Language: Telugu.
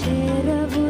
చేరవు.